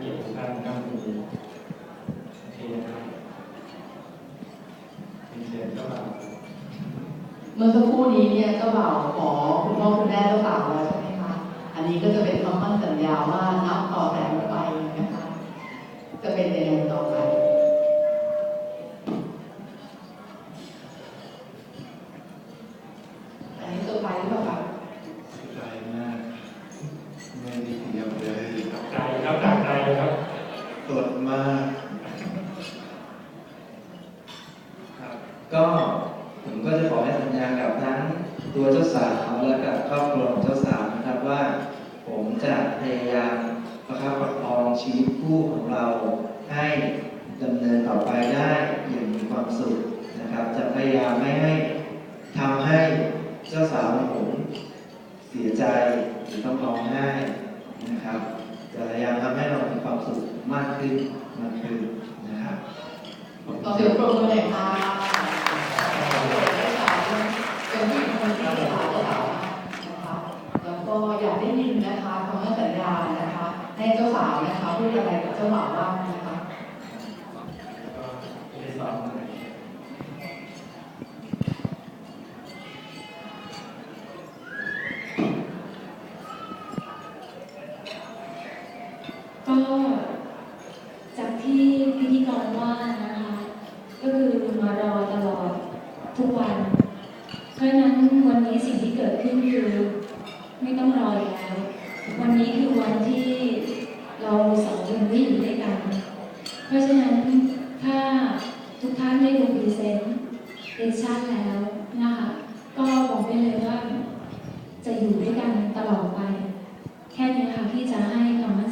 เกียรติทุกท่านครับมีโอเคนะครับเป็นเสียงเจ้าบ่าวเมื่อสักครู่นี้เนี่ยเจ้าบ่าวขอคุณพ่อคุณแม่เจ้าบ่าวแล้วใช่ไหมคะ อันนี้ก็จะเป็นคำมั่นสัญญาว่านับต่อแต่ไปนะคะ จะเป็นยังไงต่อไป สดมากครับก็ผมก็จะขอให้สัญญากับทั้งตัวเจ้าสาวและกับครอบครัวของเจ้าสาวนะครับว่า ผมจะพยายามประคับประคองชีวิตคู่ของเราให้ดำเนินต่อไปได้อย่างมีความสุขนะครับ จะพยายามไม่ให้ทำให้เจ้าสาวของผมเสียใจหรือต้องร้องไห้นะครับจะพยายามทำให้เรามีความสุข มากขึ้นมากขึ้นนะครับขอบขอคุณเสียงปรบมือหน่อยค่ะเป็นผู้หญิงคนที่สาวเจ้าสาวนะคะแล้วก็อยากได้ยินนะคะคำมั่นสัญญานะคะให้เจ้าสาวนะคะพูดอะไรกับเจ้าบ่าวบ้างนะคะก็ไม่ได้สอนอะไรก็จากที่พิธีกรว่านะคะ ก็คือ มารอตลอดทุกวัน เพราะฉะนั้นวันนี้สิ่งที่เกิดขึ้นคือ ไม่ต้องรออีกแล้ว วันนี้คือวันที่เราสองคนได้อยู่ด้วยกัน เพราะฉะนั้นถ้าทุกท่านได้ดูพรีเซนต์เดชั่นแล้วนะคะก็บอกได้เลยว่า จะอยู่ด้วยกันตลอดไป แค่นี้ค่ะที่จะให้คำมั่น